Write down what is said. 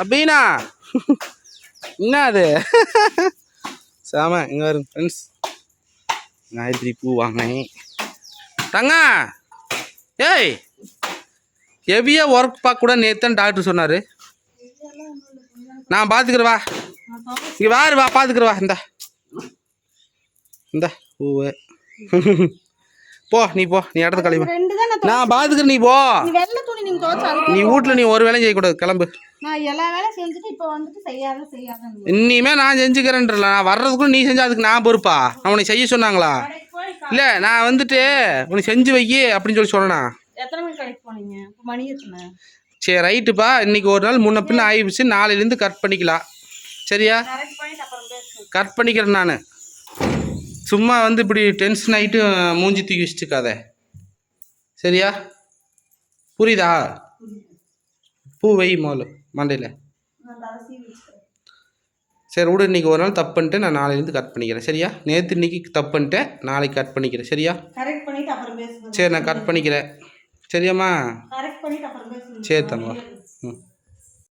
அபீனா. என்ன அது சாம. இங்கே வரும் ஃப்ரெண்ட்ஸ் காயத்ரி பூ வாங்கினேன். தங்கா! ஏய்! ஹெவியா ஒர்க் பார்க்க கூட நேத்தன் டாக்டர் சொன்னார். நான் பார்த்துக்கிறேன் வா. இங்கே வாரு வா பார்த்துக்கிறேன் வா. இந்த. இந்த பூவை. போ நீ போ நீ இடத்த தான் நான் பார்த்துக்கிறேன் நீ போ. நீ வீட்டில் நீ ஒரு வேலையும் செய்யக்கூடாது கிளம்பு. இனிமே நான் செஞ்சுக்கிறேன்றல நான் வர்றதுக்குள்ள நீ செஞ்சா அதுக்கு நான் பொறுப்பா? நான் உனக்கு செய்ய சொன்னாங்களா? இல்லை நான் வந்துட்டு உனக்கு செஞ்சு வை அப்படின்னு சொல்லி எத்தனை சரி ரைட்டுப்பா இன்னைக்கு ஒரு நாள் முன்ன பின்ன ஆயிடுச்சு. நாளையிலேருந்து கட் பண்ணிக்கலாம். சரியா? கட் பண்ணிக்கிறேன் நான். சும்மா வந்து இப்படி டென்ஷன் ஆகிட்டு மூஞ்சி தூக்கி வச்சுக்காத சரியா? புரியுதா? பூ வை மோல் மண்டையில். சரி விடு இன்னைக்கு ஒரு நாள் தப்பு பண்ணிட்டு நான் நாளையிலேருந்து கட் பண்ணிக்கிறேன். சரியா? நேற்று இன்னைக்கு தப்பு பண்ணிட்டேன் நாளைக்கு கட் பண்ணிக்கிறேன். சரியா? சரி நான் கட் பண்ணிக்கிறேன். சரியாம்மா? சரி தங்கம்